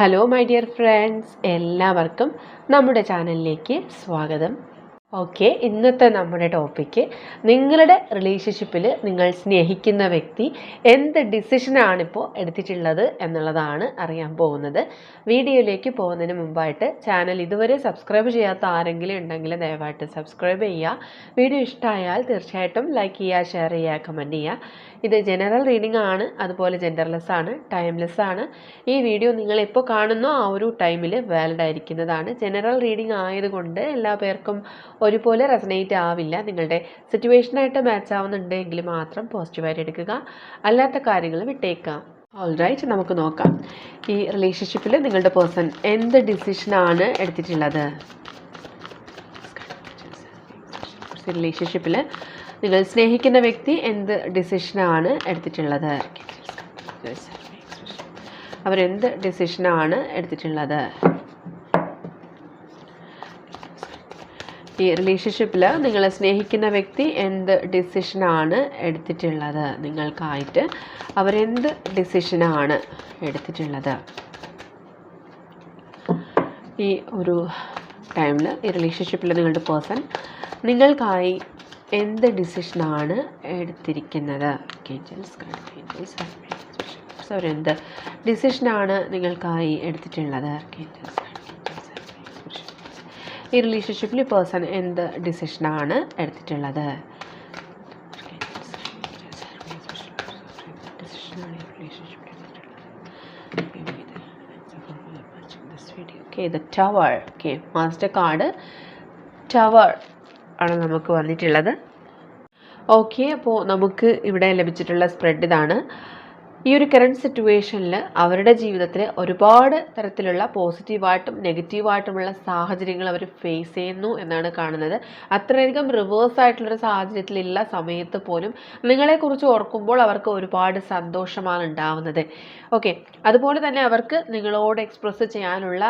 Hello my dear friends എല്ലാവർക്കും നമ്മുടെ ചാനലിലേക്ക് സ്വാഗതം. ഓക്കെ ഇന്നത്തെ നമ്മുടെ ടോപ്പിക്ക് നിങ്ങളുടെ റിലേഷൻഷിപ്പിൽ നിങ്ങൾ സ്നേഹിക്കുന്ന വ്യക്തി എന്ത് ഡിസിഷനാണിപ്പോൾ എടുത്തിട്ടുള്ളത് എന്നുള്ളതാണ് അറിയാൻ പോകുന്നത്. വീഡിയോയിലേക്ക് പോകുന്നതിന് മുമ്പായിട്ട് ചാനൽ ഇതുവരെ സബ്സ്ക്രൈബ് ചെയ്യാത്ത ആരെങ്കിലും ഉണ്ടെങ്കിൽ ദയവായിട്ട് സബ്സ്ക്രൈബ് ചെയ്യുക. വീഡിയോ ഇഷ്ടമായാൽ തീർച്ചയായിട്ടും ലൈക്ക് ചെയ്യുക ഷെയർ ചെയ്യുക കമന്റ് ചെയ്യുക. ഇത് ജനറൽ റീഡിംഗ് ആണ് അതുപോലെ ജെൻഡർലെസ് ആണ് ടൈംലെസ് ആണ്. ഈ വീഡിയോ നിങ്ങൾ എപ്പോൾ കാണുന്നോ ആ ഒരു ടൈമിൽ വാലിഡ് ആയിരിക്കുന്നതാണ്. ജനറൽ റീഡിംഗ് ആയതുകൊണ്ട് എല്ലാ പേർക്കും ഒരുപോലെ റെസനേറ്റ് ആവില്ല. നിങ്ങളുടെ സിറ്റുവേഷനായിട്ട് മാച്ച് ആവുന്നുണ്ടെങ്കിൽ മാത്രം പോസിറ്റീവായിട്ട് എടുക്കുക. അല്ലാത്ത കാര്യങ്ങൾ വിട്ടേക്കാം ഓൾ റൈറ്റ് നമുക്ക് നോക്കാം. ഈ റിലേഷൻഷിപ്പിൽ നിങ്ങളുടെ പേഴ്സൺ എന്ത് ഡിസിഷനാണ് എടുത്തിട്ടുള്ളത്? റിലേഷൻഷിപ്പിൽ നിങ്ങൾ സ്നേഹിക്കുന്ന വ്യക്തി എന്ത് ഡിസിഷനാണ് എടുത്തിട്ടുള്ളത്? അവരെന്ത് ഡിസിഷനാണ് എടുത്തിട്ടുള്ളത്? ഈ റിലേഷൻഷിപ്പിൽ നിങ്ങളെ സ്നേഹിക്കുന്ന വ്യക്തി എന്ത് ഡിസിഷനാണ് എടുത്തിട്ടുള്ളത്? നിങ്ങൾക്കായിട്ട് അവരെന്ത് ഡിസിഷനാണ് എടുത്തിട്ടുള്ളത്? ഈ ഒരു ടൈമിൽ ഈ റിലേഷൻഷിപ്പിൽ നിങ്ങളുടെ പേഴ്സൺ നിങ്ങൾക്കായി എന്ത് ഡിസിഷനാണ് എടുത്തിരിക്കുന്നത്? അവരെന്ത് ഡിസിഷനാണ് നിങ്ങൾക്കായി എടുത്തിട്ടുള്ളത്? ഈ റിലേഷൻഷിപ്പിൽ പേഴ്സൺ എന്ത് ഡിസിഷനാണ് എടുത്തിട്ടുള്ളത്? ഓക്കെ ഇത് tower okay master card tower ആണ് നമുക്ക് വന്നിട്ടുള്ളത്. ഓക്കെ അപ്പോൾ നമുക്ക് ഇവിടെ ലഭിച്ചിട്ടുള്ള സ്പ്രെഡ് ഇതാണ്. ഈ ഒരു കറണ്ട് സിറ്റുവേഷനിൽ അവരുടെ ജീവിതത്തിൽ ഒരുപാട് തരത്തിലുള്ള പോസിറ്റീവായിട്ടും നെഗറ്റീവായിട്ടുമുള്ള സാഹചര്യങ്ങൾ അവർ ഫേസ് ചെയ്യുന്നു എന്നാണ് കാണുന്നത്. അത്രയധികം റിവേഴ്സ് ആയിട്ടുള്ളൊരു സാഹചര്യത്തിലുള്ള സമയത്ത് പോലും നിങ്ങളെക്കുറിച്ച് ഓർക്കുമ്പോൾ അവർക്ക് ഒരുപാട് സന്തോഷമാണ് ഉണ്ടാവുന്നത്. ഓക്കെ അതുപോലെ തന്നെ അവർക്ക് നിങ്ങളോട് എക്സ്പ്രസ് ചെയ്യാനുള്ള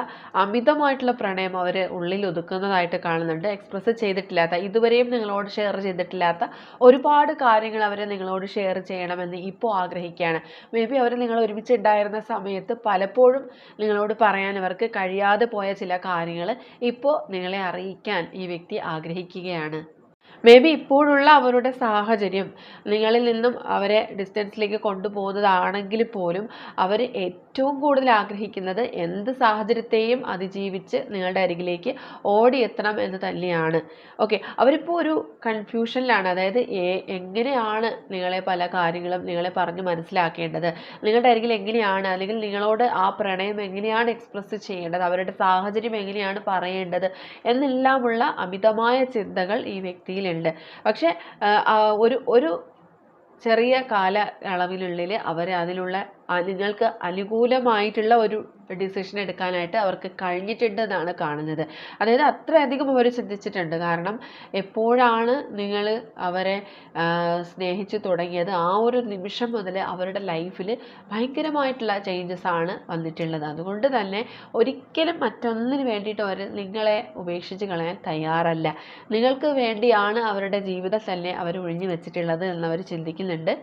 അമിതമായിട്ടുള്ള പ്രണയം അവർ ഉള്ളിൽ ഒതുക്കുന്നതായിട്ട് കാണുന്നുണ്ട്. എക്സ്പ്രസ് ചെയ്തിട്ടില്ലാത്ത ഇതുവരെയും നിങ്ങളോട് ഷെയർ ചെയ്തിട്ടില്ലാത്ത ഒരുപാട് കാര്യങ്ങൾ അവരെ നിങ്ങളോട് ഷെയർ ചെയ്യണമെന്ന് ഇപ്പോൾ ആഗ്രഹിക്കുകയാണ്. മേ ബി അവർ നിങ്ങൾ ഒരുമിച്ച് ഉണ്ടായിരുന്ന സമയത്ത് പലപ്പോഴും നിങ്ങളോട് പറയാൻ അവർക്ക് കഴിയാതെ പോയ ചില കാര്യങ്ങൾ ഇപ്പോൾ നിങ്ങളെ അറിയിക്കാൻ ഈ വ്യക്തി ആഗ്രഹിക്കുകയാണ്. മേ ബി ഇപ്പോഴുള്ള അവരുടെ സാഹചര്യം നിങ്ങളിൽ നിന്നും അവരെ ഡിസ്റ്റൻസിലേക്ക് കൊണ്ടുപോകുന്നതാണെങ്കിൽ പോലും അവർ ഏറ്റവും കൂടുതൽ ആഗ്രഹിക്കുന്നത് എന്ത് സാഹചര്യത്തെയും അതിജീവിച്ച് നിങ്ങളുടെ അരികിലേക്ക് ഓടിയെത്തണം എന്ന് തന്നെയാണ്. ഓക്കെ അവരിപ്പോൾ ഒരു കൺഫ്യൂഷനിലാണ് അതായത് എങ്ങനെയാണ് നിങ്ങളെ പല കാര്യങ്ങളും നിങ്ങളെ പറഞ്ഞ് മനസ്സിലാക്കേണ്ടത്? നിങ്ങളുടെ അരികിൽ എങ്ങനെയാണ്? അല്ലെങ്കിൽ നിങ്ങളോട് ആ പ്രണയം എങ്ങനെയാണ് എക്സ്പ്രസ് ചെയ്യേണ്ടത്? അവരുടെ സാഹചര്യം എങ്ങനെയാണ് പറയേണ്ടത്? എന്നെല്ലാമുള്ള അമിതമായ ചിന്തകൾ ഈ വ്യക്തിയിലുണ്ട് പക്ഷേ ഒരു ഒരു ചെറിയ കാല അളവിനുള്ളിൽ അവർ അതിലുള്ള നിങ്ങൾക്ക് അനുകൂലമായിട്ടുള്ള ഒരു ഡിസിഷൻ എടുക്കാനായിട്ട് അവർക്ക് കഴിഞ്ഞിട്ടുണ്ടെന്നാണ് കാണുന്നത്. അതായത് അത്രയധികം അവർ ചിന്തിച്ചിട്ടുണ്ട്. കാരണം എപ്പോഴാണ് നിങ്ങൾ അവരെ സ്നേഹിച്ചു തുടങ്ങിയത്? ആ ഒരു നിമിഷം മുതൽ അവരുടെ ലൈഫിൽ ഭയങ്കരമായിട്ടുള്ള ചേഞ്ചസ് ആണ് വന്നിട്ടുള്ളത്. അതുകൊണ്ട് തന്നെ ഒരിക്കലും മറ്റൊന്നിന് വേണ്ടിയിട്ട് അവർ നിങ്ങളെ ഉപേക്ഷിച്ച് കളയാൻ തയ്യാറല്ല. നിങ്ങൾക്ക് വേണ്ടിയാണ് അവരുടെ ജീവിതം തന്നെ അവർ ഒഴിഞ്ഞു വെച്ചിട്ടുള്ളത് എന്നവർ ചിന്തിക്കുന്നുണ്ട്.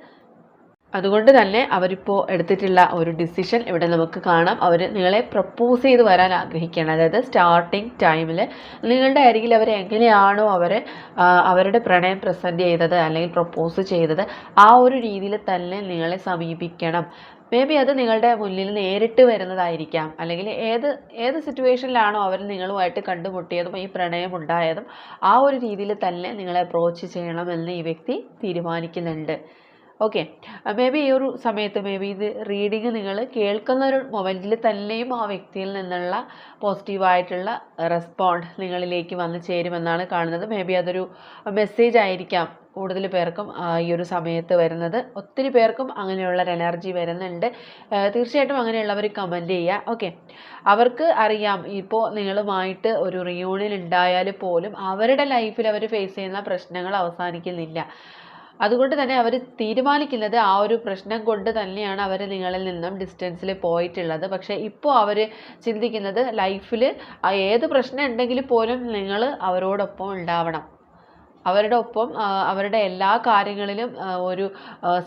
അതുകൊണ്ട് തന്നെ അവരിപ്പോൾ എടുത്തിട്ടുള്ള ഒരു ഡിസിഷൻ ഇവിടെ നമുക്ക് കാണാം. അവർ നിങ്ങളെ പ്രപ്പോസ് ചെയ്ത് വരാൻ ആഗ്രഹിക്കുകയാണ്. അതായത് സ്റ്റാർട്ടിങ് ടൈമിൽ നിങ്ങളുടെ അരികിൽ അവർ എങ്ങനെയാണോ അവർ അവരുടെ പ്രണയം പ്രസന്റ് ചെയ്തത് അല്ലെങ്കിൽ പ്രപ്പോസ് ചെയ്തത് ആ ഒരു രീതിയിൽ തന്നെ നിങ്ങളെ സമീപിക്കണം. മേ ബി അത് നിങ്ങളുടെ മുന്നിൽ നേരിട്ട് വരുന്നതായിരിക്കാം. അല്ലെങ്കിൽ ഏത് ഏത് സിറ്റുവേഷനിലാണോ അവർ നിങ്ങളുമായിട്ട് കണ്ടുമുട്ടിയതും ഈ പ്രണയം ഉണ്ടായതും ആ ഒരു രീതിയിൽ തന്നെ നിങ്ങളെ അപ്രോച്ച് ചെയ്യണമെന്ന് ഈ വ്യക്തി തീരുമാനിക്കുന്നുണ്ട്. ഓക്കെ മേ ബി ഈ ഒരു സമയത്ത് മേ ബി ഇത് റീഡിങ് നിങ്ങൾ കേൾക്കുന്ന ഒരു മൊമെന്റിൽ തന്നെയും ആ വ്യക്തിയിൽ നിന്നുള്ള പോസിറ്റീവായിട്ടുള്ള റെസ്പോണ്ട് നിങ്ങളിലേക്ക് വന്നു ചേരുമെന്നാണ് കാണുന്നത്. മേ ബി അതൊരു മെസ്സേജ് ആയിരിക്കാം കൂടുതൽ പേർക്കും ഈ ഒരു സമയത്ത് വരുന്നത്. ഒത്തിരി പേർക്കും അങ്ങനെയുള്ള ഒരു എനർജി വരുന്നുണ്ട്. തീർച്ചയായിട്ടും അങ്ങനെയുള്ളവർ കമന്റ് ചെയ്യുക ഓക്കെ അവർക്ക് അറിയാം ഇപ്പോൾ നിങ്ങളുമായിട്ട് ഒരു റിയൂണിയൻ ഉണ്ടായാൽ പോലും അവരുടെ ലൈഫിൽ അവർ ഫേസ് ചെയ്യുന്ന പ്രശ്നങ്ങൾ അവസാനിക്കുന്നില്ല. അതുകൊണ്ട് തന്നെ അവർ തീരുമാനിക്കുന്നത് ആ ഒരു പ്രശ്നം കൊണ്ട് തന്നെയാണ് അവർ നിങ്ങളിൽ നിന്നും ഡിസ്റ്റൻസിൽ പോയിട്ടുള്ളത്. പക്ഷേ ഇപ്പോൾ അവർ ചിന്തിക്കുന്നത് ലൈഫിൽ ഏത് പ്രശ്നം ഉണ്ടെങ്കിൽ പോലും നിങ്ങൾ അവരോടൊപ്പം ഉണ്ടാവണം. അവരുടെ ഒപ്പം അവരുടെ എല്ലാ കാര്യങ്ങളിലും ഒരു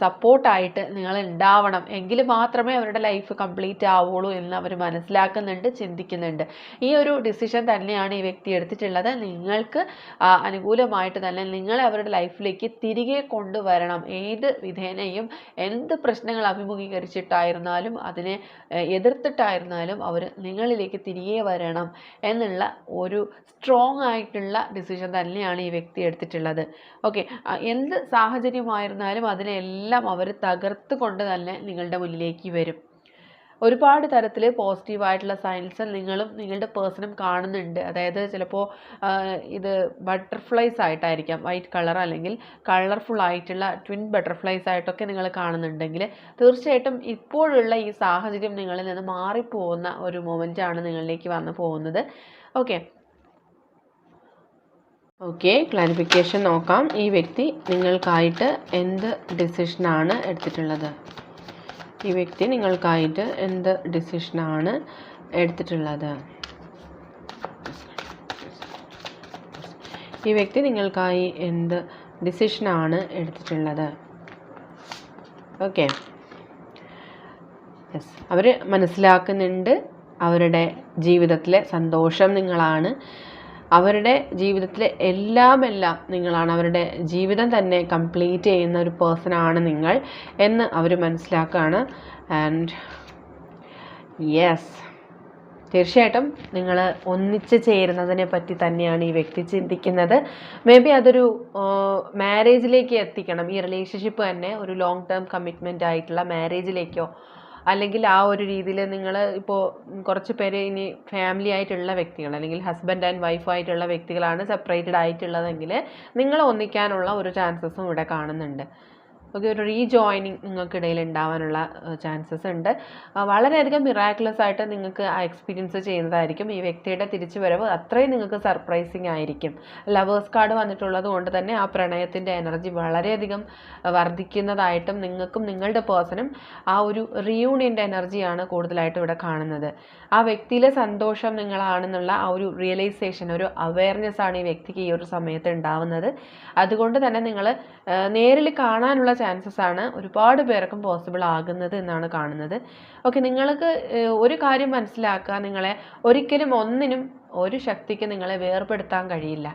സപ്പോർട്ടായിട്ട് നിങ്ങൾ ഉണ്ടാവണം. എങ്കിൽ മാത്രമേ അവരുടെ ലൈഫ് കംപ്ലീറ്റ് ആവുള്ളൂ എന്ന് അവർ മനസ്സിലാക്കുന്നുണ്ട് ചിന്തിക്കുന്നുണ്ട്. ഈ ഒരു ഡിസിഷൻ തന്നെയാണ് ഈ വ്യക്തി എടുത്തിട്ടുള്ളത്. നിങ്ങൾക്ക് അനുകൂലമായിട്ട് തന്നെ നിങ്ങളെ അവരുടെ ലൈഫിലേക്ക് തിരികെ കൊണ്ടുവരണം. ഏത് വിധേനയും എന്ത് പ്രശ്നങ്ങൾ അഭിമുഖീകരിച്ചിട്ടായിരുന്നാലും അതിനെ എതിർത്തിട്ടായിരുന്നാലും അവർ നിങ്ങളിലേക്ക് തിരികെ വരണം എന്നുള്ള ഒരു സ്ട്രോങ് ആയിട്ടുള്ള ഡിസിഷൻ തന്നെയാണ് ഈ വ്യക്തി എടുത്തിട്ടുള്ളത്. ഓക്കെ എന്ത് സാഹചര്യമായിരുന്നാലും അതിനെല്ലാം അവർ തകർത്ത് കൊണ്ട് തന്നെ നിങ്ങളുടെ മുന്നിലേക്ക് വരും. ഒരുപാട് തരത്തിൽ പോസിറ്റീവായിട്ടുള്ള സയൻസ് നിങ്ങളും നിങ്ങളുടെ പേഴ്സണും കാണുന്നുണ്ട്. അതായത് ചിലപ്പോൾ ഇത് ബട്ടർഫ്ലൈസ് ആയിട്ടായിരിക്കാം. വൈറ്റ് കളർ അല്ലെങ്കിൽ കളർഫുൾ ആയിട്ടുള്ള ട്വിൻ ബട്ടർഫ്ലൈസ് ആയിട്ടൊക്കെ നിങ്ങൾ കാണുന്നുണ്ടെങ്കിൽ തീർച്ചയായിട്ടും ഇപ്പോഴുള്ള ഈ സാഹചര്യം നിങ്ങളിൽ നിന്ന് മാറിപ്പോകുന്ന ഒരു മൊമെന്റ് ആണ് നിങ്ങളിലേക്ക് വന്നു പോകുന്നത്. ഓക്കെ ഓക്കെ ക്ലാരിഫിക്കേഷൻ നോക്കാം. ഈ വ്യക്തി നിങ്ങൾക്കായിട്ട് എന്ത് ഡിസിഷനാണ് എടുത്തിട്ടുള്ളത്? ഈ വ്യക്തി നിങ്ങൾക്കായിട്ട് എന്ത് ഡിസിഷനാണ് എടുത്തിട്ടുള്ളത്? ഈ വ്യക്തി നിങ്ങൾക്കായി എന്ത് ഡിസിഷനാണ് എടുത്തിട്ടുള്ളത്? ഓക്കെ യെസ് അവർ മനസ്സിലാക്കുന്നുണ്ട്. അവരുടെ ജീവിതത്തിലെ സന്തോഷം നിങ്ങളാണ് അവരുടെ ജീവിതത്തിലെ എല്ലാം എല്ലാം നിങ്ങളാണ്. അവരുടെ ജീവിതം തന്നെ കംപ്ലീറ്റ് ചെയ്യുന്ന ഒരു പേഴ്സൺ ആണ് നിങ്ങൾ എന്ന് അവർ മനസ്സിലാക്കുകയാണ് ആൻഡ് യെസ് തീർച്ചയായിട്ടും നിങ്ങൾ ഒന്നിച്ച് ചേരുന്നതിനെ പറ്റി തന്നെയാണ് ഈ വ്യക്തി ചിന്തിക്കുന്നത്. മേ ബി അതൊരു മാരേജിലേക്ക് എത്തിക്കണം. ഈ റിലേഷൻഷിപ്പ് തന്നെ ഒരു ലോങ് ടേം കമ്മിറ്റ്മെന്റ് ആയിട്ടുള്ള മാരേജിലേക്കോ അല്ലെങ്കിൽ ആ ഒരു രീതിയിൽ നിങ്ങൾ ഇപ്പോൾ കുറച്ച് പേര് ഇനി ഫാമിലി ആയിട്ടുള്ള വ്യക്തികൾ അല്ലെങ്കിൽ ഹസ്ബൻഡ് ആൻഡ് വൈഫ് ആയിട്ടുള്ള വ്യക്തികളാണ് സെപ്പറേറ്റഡ് ആയിട്ടുള്ളതെങ്കിൽ നിങ്ങൾ ഒന്നിക്കാനുള്ള ഒരു ചാൻസസും ഇവിടെ കാണുന്നുണ്ട്. ഓക്കെ ഒരു റീജോയിനിങ് നിങ്ങൾക്കിടയിൽ ഉണ്ടാവാനുള്ള ചാൻസസ് ഉണ്ട്. വളരെയധികം മിറാക്കുലസ് ആയിട്ട് നിങ്ങൾക്ക് ആ എക്സ്പീരിയൻസ് ചെയ്യുന്നതായിരിക്കും. ഈ വ്യക്തിയുടെ തിരിച്ചുവരവ് അത്രയും നിങ്ങൾക്ക് സർപ്രൈസിങ് ആയിരിക്കും. ലവേഴ്സ് കാർഡ് വന്നിട്ടുള്ളത് കൊണ്ട് തന്നെ ആ പ്രണയത്തിന്റെ എനർജി വളരെയധികം വർദ്ധിക്കുന്നതായിട്ടും നിങ്ങൾക്കും നിങ്ങളുടെ പേഴ്സണും ആ ഒരു റിയൂണിയന്റെ എനർജിയാണ് കൂടുതലായിട്ടും ഇവിടെ കാണുന്നത്. ആ വ്യക്തിയിലെ സന്തോഷം നിങ്ങളാണെന്നുള്ള ആ ഒരു റിയലൈസേഷൻ ഒരു അവയർനെസ് ആണ് ഈ വ്യക്തിക്ക് ഈ ഒരു സമയത്ത് ഉണ്ടാവുന്നത്. അതുകൊണ്ട് തന്നെ നിങ്ങൾ നേരിൽ കാണാനുള്ള ചാൻസസ് ആണ് ഒരുപാട് പേർക്കും പോസിബിൾ ആകുന്നത് എന്നാണ് കാണുന്നത്. ഓക്കെ നിങ്ങൾക്ക് ഒരു കാര്യം മനസ്സിലാക്കുക. നിങ്ങളെ ഒരിക്കലും ഒന്നിനും ഒരു ശക്തിക്ക് നിങ്ങളെ വേർപെടുത്താൻ കഴിയില്ല.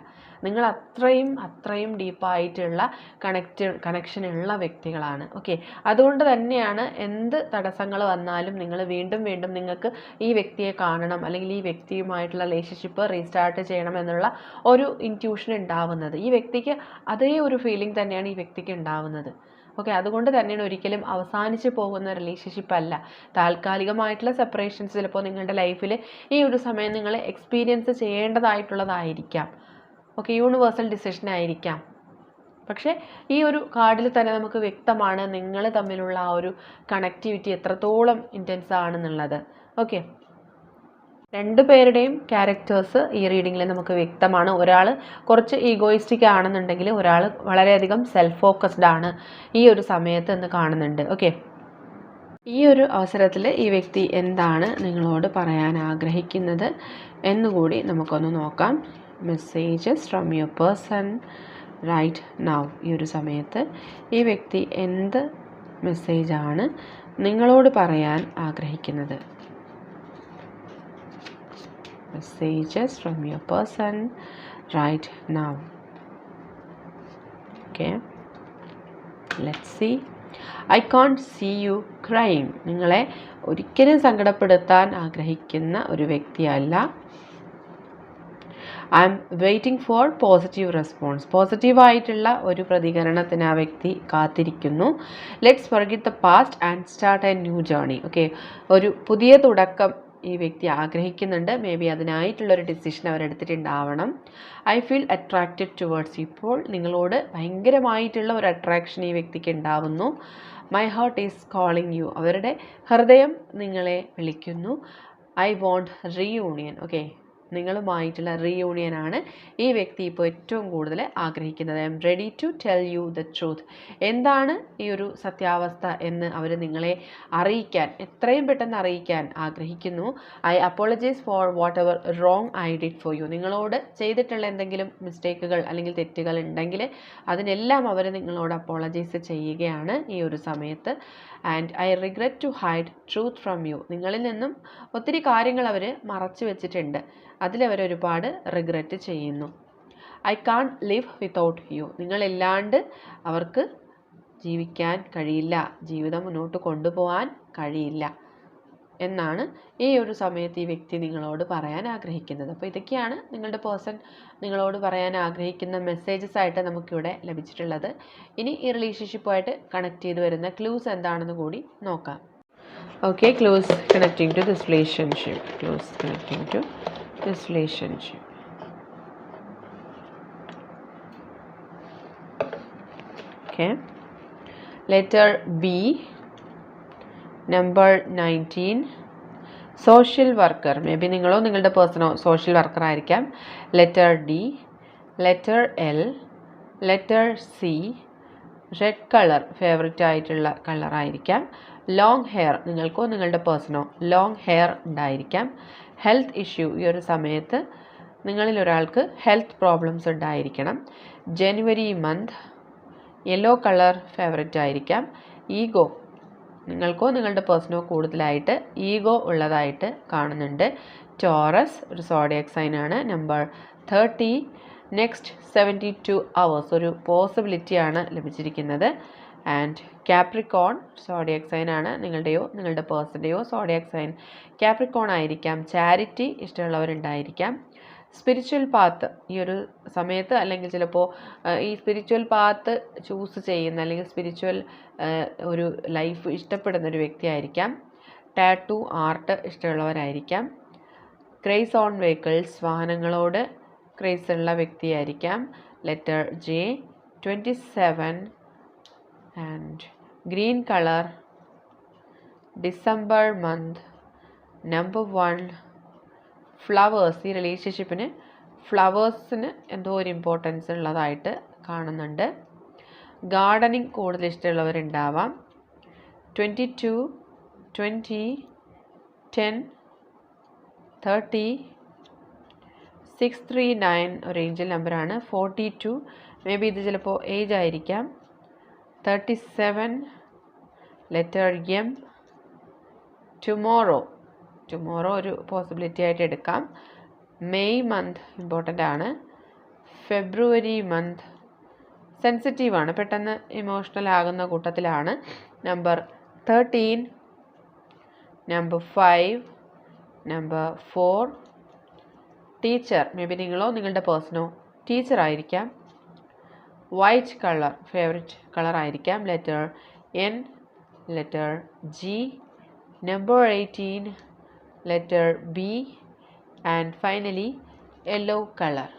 നിങ്ങൾ അത്രയും അത്രയും ഡീപ്പായിട്ടുള്ള കണക്റ്റ് കണക്ഷൻ ഉള്ള വ്യക്തികളാണ്. ഓക്കെ അതുകൊണ്ട് തന്നെയാണ് എന്ത് തടസ്സങ്ങൾ വന്നാലും നിങ്ങൾ വീണ്ടും വീണ്ടും നിങ്ങൾക്ക് ഈ വ്യക്തിയെ കാണണം. അല്ലെങ്കിൽ ഈ വ്യക്തിയുമായിട്ടുള്ള റിലേഷൻഷിപ്പ് റീസ്റ്റാർട്ട് ചെയ്യണം എന്നുള്ള ഒരു ഇന്റ്യൂഷൻ ഉണ്ടാവുന്നത്. ഈ വ്യക്തിക്ക് അതേ ഒരു ഫീലിംഗ് തന്നെയാണ് ഈ വ്യക്തിക്ക് ഉണ്ടാവുന്നത്. ഓക്കെ അതുകൊണ്ട് തന്നെയാണ് ഒരിക്കലും അവസാനിച്ച് പോകുന്ന റിലേഷൻഷിപ്പ് അല്ല. താൽക്കാലികമായിട്ടുള്ള സെപ്പറേഷൻസ് ചിലപ്പോൾ നിങ്ങളുടെ ലൈഫിൽ ഈ ഒരു സമയം നിങ്ങൾ എക്സ്പീരിയൻസ് ചെയ്യേണ്ടതായിട്ടുള്ളതായിരിക്കാം. ഓക്കെ യൂണിവേഴ്സൽ ഡിസിഷൻ ആയിരിക്കാം. പക്ഷേ ഈ ഒരു കാർഡിൽ തന്നെ നമുക്ക് വ്യക്തമാണ് നിങ്ങൾ തമ്മിലുള്ള ആ ഒരു കണക്ടിവിറ്റി എത്രത്തോളം ഇന്റൻസ് ആണെന്നുള്ളത്. ഓക്കെ രണ്ട് പേരുടെയും ക്യാരക്ടേഴ്സ് ഈ റീഡിങ്ങിൽ നമുക്ക് വ്യക്തമാണ്. ഒരാൾ കുറച്ച് ഈഗോയിസ്റ്റിക് ആണെന്നുണ്ടെങ്കിൽ ഒരാൾ വളരെയധികം സെൽഫ് ഫോക്കസ്ഡ് ആണ് ഈ ഒരു സമയത്ത് എന്ന് കാണുന്നുണ്ട്. ഓക്കെ ഈ ഒരു അവസരത്തിൽ ഈ വ്യക്തി എന്താണ് നിങ്ങളോട് പറയാൻ ആഗ്രഹിക്കുന്നത് എന്നുകൂടി നമുക്കൊന്ന് നോക്കാം. Messages from your person right now ഈ ഒരു സമയത്ത് ഈ വ്യക്തി എന്ത് മെസ്സേജാണ് നിങ്ങളോട് പറയാൻ ആഗ്രഹിക്കുന്നത്? Messages from your person right now. Okay. Let's see. I can't see you cry നിങ്ങളെ ഒരിക്കലും സങ്കടപ്പെടുത്താൻ ആഗ്രഹിക്കുന്ന ഒരു വ്യക്തിയല്ല. I'm waiting for positive response പോസിറ്റീവായിട്ടുള്ള ഒരു പ്രതികരണത്തിന് ആ വ്യക്തി കാത്തിരിക്കുന്നു. Let's forget the past and start a new journey okay ഒരു പുതിയ തുടക്കം ഈ വ്യക്തി ആഗ്രഹിക്കുന്നുണ്ട്. മേ ബി അതിനായിട്ടുള്ളൊരു ഡിസിഷൻ അവരെടുത്തിട്ടുണ്ടാവണം. ഐ ഫീൽ അട്രാക്റ്റഡ് ടുവേർഡ്സ് ഇപ്പോൾ നിങ്ങളോട് ഭയങ്കരമായിട്ടുള്ള ഒരു അട്രാക്ഷൻ ഈ വ്യക്തിക്ക് ഉണ്ടാവുന്നു. My heart is calling you അവരുടെ ഹൃദയം നിങ്ങളെ വിളിക്കുന്നു. ഐ വോണ്ട് റീയൂണിയൻ ഓക്കെ നിങ്ങളുമായിട്ടുള്ള റീയൂണിയനാണ് ഈ വ്യക്തി ഇപ്പോൾ ഏറ്റവും കൂടുതൽ ആഗ്രഹിക്കുന്നത്. I am ready to tell you the truth എന്താണ് ഈ ഒരു സത്യാവസ്ഥ എന്ന് അവർ നിങ്ങളെ അറിയിക്കാൻ എത്രയും പെട്ടെന്ന് അറിയിക്കാൻ ആഗ്രഹിക്കുന്നു. I apologise for whatever wrong I did for you നിങ്ങളോട് ചെയ്തിട്ടുള്ള എന്തെങ്കിലും മിസ്റ്റേക്കുകൾ അല്ലെങ്കിൽ തെറ്റുകൾ ഉണ്ടെങ്കിൽ അതിനെല്ലാം അവർ നിങ്ങളോട് അപ്പോളജൈസ് ചെയ്യുകയാണ് ഈ ഒരു സമയത്ത്. And I regret to hide truth from you നിങ്ങളിൽ നിന്നും ഒത്തിരി കാര്യങ്ങൾ അവർ മറച്ചു വെച്ചിട്ടുണ്ട്. അതിലവർ ഒരുപാട് റിഗ്രറ്റ് ചെയ്യുന്നു. I can't live without you നിങ്ങളില്ലാണ്ട് അവർക്ക് ജീവിക്കാൻ കഴിയില്ല. ജീവിതം മുന്നോട്ട് കൊണ്ടുപോകാൻ കഴിയില്ല. എന്നാണ് ഈ ഒരു സമയത്ത് ഈ വ്യക്തി നിങ്ങളോട് പറയാൻ ആഗ്രഹിക്കുന്നത്. അപ്പോൾ ഇതൊക്കെയാണ് നിങ്ങളുടെ പേഴ്സൺ നിങ്ങളോട് പറയാൻ ആഗ്രഹിക്കുന്ന മെസ്സേജസ് ആയിട്ട് നമുക്കിവിടെ ലഭിച്ചിട്ടുള്ളത്. ഇനി ഈ റിലേഷൻഷിപ്പുമായിട്ട് കണക്ട് ചെയ്ത് വരുന്ന ക്ലൂസ് എന്താണെന്ന് കൂടി നോക്കാം. Okay clues connecting to this relationship clues connecting to this relationship. okay letter b number 19 social worker. Maybe നിങ്ങളോ നിങ്ങളുടെ പേഴ്സണോ സോഷ്യൽ വർക്കർ ആയിരിക്കാം Letter D, letter L, letter C, red color, favorite ആയിട്ടുള്ള കളർ ആയിരിക്കാം long hair നിങ്ങൾക്കോ നിങ്ങളുടെ പേഴ്സണോ long hair ഉണ്ടായിരിക്കാം. ഹെൽത്ത് ഇഷ്യൂ ഈ ഒരു സമയത്ത് നിങ്ങളിൽ ഒരാൾക്ക് ഹെൽത്ത് പ്രോബ്ലംസ് ഉണ്ടായിരിക്കണം. January month yellow colour favourite ആയിരിക്കാം. ഈഗോ നിങ്ങൾക്കോ നിങ്ങളുടെ പേഴ്സണോ കൂടുതലായിട്ട് ഈഗോ ഉള്ളതായിട്ട് കാണുന്നുണ്ട്. ടോറസ് ഒരു zodiac സൈനാണ് number thirty next seventy two hours ഒരു പോസിബിലിറ്റിയാണ് ലഭിച്ചിരിക്കുന്നത്. ആൻഡ് ക്യാപ്രിക്കോൺ സോഡിയക് സൈൻ ആണ് നിങ്ങളുടെയോ നിങ്ങളുടെ പേഴ്സന്റെയോ സോഡിയക് സൈൻ ക്യാപ്രിക്കോൺ ആയിരിക്കാം. ചാരിറ്റി ഇഷ്ടമുള്ളവരുണ്ടായിരിക്കാം. സ്പിരിച്വൽ പാത്ത് ഈ ഒരു സമയത്ത് അല്ലെങ്കിൽ ചിലപ്പോൾ ഈ സ്പിരിച്വൽ പാത്ത് ചൂസ് ചെയ്യുന്ന അല്ലെങ്കിൽ സ്പിരിച്വൽ ഒരു ലൈഫ് ഇഷ്ടപ്പെടുന്ന ഒരു വ്യക്തിയായിരിക്കാം ടാറ്റു ആർട്ട് ഇഷ്ടമുള്ളവരായിരിക്കാം. ക്രേസ് ഓൺ വെഹിക്കിൾസ് വാഹനങ്ങളോട് ക്രേസ് ഉള്ള വ്യക്തിയായിരിക്കാം. Letter J twenty seven and green colour December month number one flowers ഈ റിലേഷൻഷിപ്പിന് ഫ്ലവേഴ്സിന് എന്തോ ഒരു ഇമ്പോർട്ടൻസ് ഉള്ളതായിട്ട് കാണുന്നുണ്ട്. ഗാർഡനിങ് കൂടുതൽ ഇഷ്ടമുള്ളവരുണ്ടാവാം. Twenty two twenty ten thirty six three nine ഒരു ഏഞ്ചൽ നമ്പറാണ് ഫോർട്ടി ടു മേ ബി ഇത് ചിലപ്പോൾ ഏജ് ആയിരിക്കാം. Thirty seven letter M tomorrow tomorrow ഒരു പോസിബിലിറ്റി ആയിട്ട് എടുക്കാം. മെയ് മന്ത് ഇമ്പോർട്ടന്റ് ആണ്. ഫെബ്രുവരി മന്ത് സെൻസിറ്റീവ് ആണ്. പെട്ടെന്ന് ഇമോഷണൽ ആകുന്ന കൂട്ടത്തിലാണ്. Number thirteen number five number four teacher maybe നിങ്ങളോ നിങ്ങളുടെ പേഴ്സണോ ടീച്ചർ ആയിരിക്കാം. വൈറ്റ് കളർ ഫേവററ്റ് കളർ ആയിരിക്കാം. Letter N letter G number eighteen letter B and finally yellow colour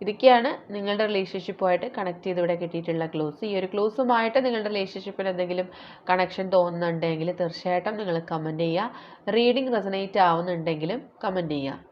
ഇതൊക്കെയാണ് നിങ്ങളുടെ റിലേഷൻഷിപ്പുമായിട്ട് കണക്ട് ചെയ്ത് ഇവിടെ കിട്ടിയിട്ടുള്ള ക്ലോസ് ഈ ഒരു ക്ലോസുമായിട്ട് നിങ്ങളുടെ റിലേഷൻഷിപ്പിൽ എന്തെങ്കിലും കണക്ഷൻ തോന്നുന്നുണ്ടെങ്കിൽ തീർച്ചയായിട്ടും നിങ്ങൾ കമന്റ് ചെയ്യുക. റീഡിംഗ് റെസനേറ്റ് ആവുന്നുണ്ടെങ്കിലും കമന്റ് ചെയ്യുക.